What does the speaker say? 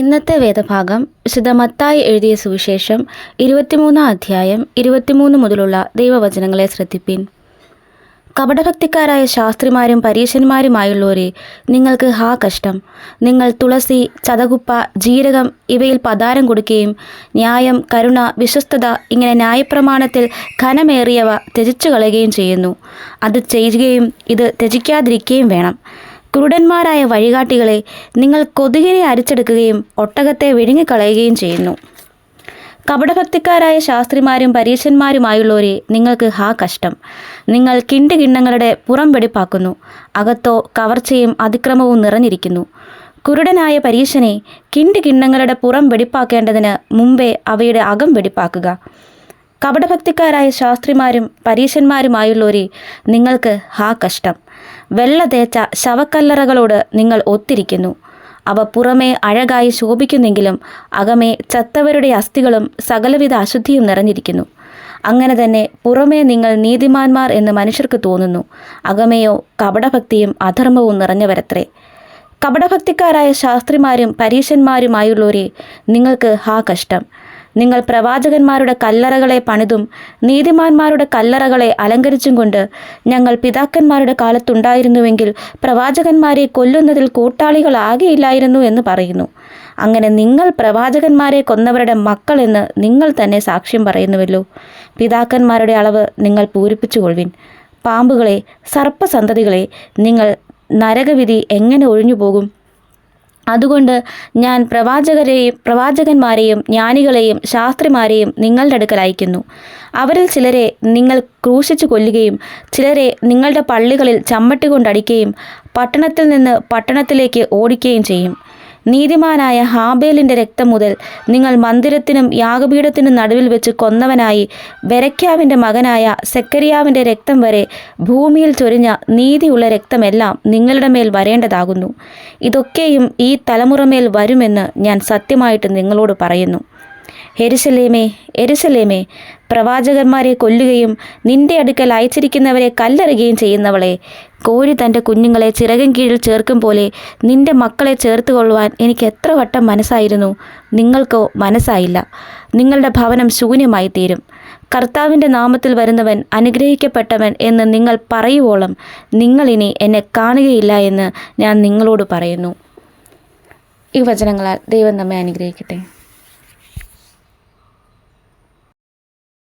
ഇന്നത്തെ വേദഭാഗം വിശുദ്ധ എഴുതിയ സുവിശേഷം ഇരുപത്തിമൂന്നാം അധ്യായം ഇരുപത്തിമൂന്ന് മുതലുള്ള ദൈവവചനങ്ങളെ ശ്രദ്ധിപ്പിൻ. കപടഭക്തിക്കാരായ ശാസ്ത്രിമാരും പരീശന്മാരുമായുള്ളവരെ നിങ്ങൾക്ക് ഹാ കഷ്ടം. നിങ്ങൾ തുളസി ചതകുപ്പ ജീരകം ഇവയിൽ പതാരം കൊടുക്കുകയും ന്യായം കരുണ വിശ്വസ്തത ഇങ്ങനെ ന്യായപ്രമാണത്തിൽ ഘനമേറിയവ ത്യജിച്ചു കളയുകയും ചെയ്യുന്നു. അത് ചെയ്യുകയും ഇത് ത്യജിക്കാതിരിക്കുകയും വേണം. കുരുടന്മാരായ വഴികാട്ടികളെ നിങ്ങൾ കൊതുകിനെ അരിച്ചെടുക്കുകയും ഒട്ടകത്തെ വിഴുങ്ങിക്കളയുകയും ചെയ്യുന്നു. കപടഭക്തിക്കാരായ ശാസ്ത്രിമാരും പരീശന്മാരുമായുള്ളവരെ നിങ്ങൾക്ക് ഹാ കഷ്ടം. നിങ്ങൾ കിണ്ടുകിണ്ണങ്ങളുടെ പുറം വെടിപ്പാക്കുന്നു. അകത്തോ കവർച്ചയും അതിക്രമവും നിറഞ്ഞിരിക്കുന്നു. കുരുടനായ പരീശനെ കിണ്ടുകിണ്ണങ്ങളുടെ പുറം വെടിപ്പാക്കേണ്ടതിന് മുമ്പേ അവയുടെ അകം വെടിപ്പാക്കുക. കപടഭക്തിക്കാരായ ശാസ്ത്രിമാരും പരീശന്മാരുമായുള്ളവരെ നിങ്ങൾക്ക് ഹാ കഷ്ടം. വെള്ള തേച്ച ശവക്കല്ലറകളോട് നിങ്ങൾ ഒത്തിരിക്കുന്നു. അവ പുറമേ അഴകായി ശോഭിക്കുന്നെങ്കിലും അകമേ ചത്തവരുടെ അസ്ഥികളും സകലവിധ അശുദ്ധിയും നിറഞ്ഞിരിക്കുന്നു. അങ്ങനെ തന്നെ പുറമേ നിങ്ങൾ നീതിമാന്മാർ എന്ന് മനുഷ്യർക്ക് തോന്നുന്നു. അകമേയോ കപടഭക്തിയും അധർമ്മവും നിറഞ്ഞവരത്രേ. കപടഭക്തിക്കാരായ ശാസ്ത്രിമാരും പരീശന്മാരുമായുള്ളവരെ നിങ്ങൾക്ക് ഹാ കഷ്ടം. നിങ്ങൾ പ്രവാചകന്മാരുടെ കല്ലറകളെ പണിതും നീതിമാന്മാരുടെ കല്ലറകളെ അലങ്കരിച്ചും കൊണ്ട് ഞങ്ങൾ പിതാക്കന്മാരുടെ കാലത്തുണ്ടായിരുന്നുവെങ്കിൽ പ്രവാചകന്മാരെ കൊല്ലുന്നതിൽ കൂട്ടാളികളാകെയില്ലായിരുന്നു എന്ന് പറയുന്നു. അങ്ങനെ നിങ്ങൾ പ്രവാചകന്മാരെ കൊന്നവരുടെ മക്കളെന്ന് നിങ്ങൾ തന്നെ സാക്ഷ്യം പറയുന്നുവല്ലോ. പിതാക്കന്മാരുടെ അളവ് നിങ്ങൾ പൂരിപ്പിച്ചുകൊള്ളുവിൻ. പാമ്പുകളെ സർപ്പസന്തതികളെ നിങ്ങൾ നരകവിധി എങ്ങനെ ഒഴിഞ്ഞു പോകും അതുകൊണ്ട് ഞാൻ പ്രവാചകരെയും പ്രവാചകന്മാരെയും ജ്ഞാനികളെയും ശാസ്ത്രിമാരെയും നിങ്ങളുടെ അടുക്കൽ അയക്കുന്നു. അവരിൽ ചിലരെ നിങ്ങൾ ക്രൂശിച്ചു കൊല്ലുകയും ചിലരെ നിങ്ങളുടെ പള്ളികളിൽ ചമ്മട്ടി കൊണ്ടടിക്കുകയും പട്ടണത്തിൽ നിന്ന് പട്ടണത്തിലേക്ക് ഓടിക്കുകയും ചെയ്യും. നീതിമാനായ ഹാബേലിന്റെ രക്തം മുതൽ നിങ്ങൾ മന്ദിരത്തിനും യാഗപീഠത്തിനും നടുവിൽ വെച്ച് കൊന്നവനായി ബെരക്യാവിന്റെ മകനായ സെക്കരിയാവിന്റെ രക്തം വരെ ഭൂമിയിൽ ചൊരിഞ്ഞ നീതിയുള്ള രക്തമെല്ലാം നിങ്ങളുടെ മേൽ വരേണ്ടതാകുന്നു. ഇതൊക്കെയും ഈ തലമുറമേൽ വരുമെന്ന് ഞാൻ സത്യമായിട്ട് നിങ്ങളോട് പറയുന്നു. എരുസലേമേ എരുസലേമേ പ്രവാചകന്മാരെ കൊല്ലുകയും നിന്റെ അടുക്കൽ അയച്ചിരിക്കുന്നവരെ കല്ലെറുകയും ചെയ്യുന്നവളെ. കോഴി തന്റെ കുഞ്ഞുങ്ങളെ ചിറകൻ കീഴിൽ ചേർക്കും പോലെ നിന്റെ മക്കളെ ചേർത്ത് കൊള്ളുവാൻ എനിക്ക് എത്ര വട്ടം മനസ്സായിരുന്നു. നിങ്ങൾക്കോ മനസ്സായില്ല. നിങ്ങളുടെ ഭവനം ശൂന്യമായി തീരും കർത്താവിന്റെ നാമത്തിൽ വരുന്നവൻ അനുഗ്രഹിക്കപ്പെട്ടവൻ എന്ന് നിങ്ങൾ പറയുവോളം നിങ്ങളിനി എന്നെ കാണുകയില്ല എന്ന് ഞാൻ നിങ്ങളോട് പറയുന്നു. ഈ വചനങ്ങളാൽ ദൈവം നമ്മെ അനുഗ്രഹിക്കട്ടെ.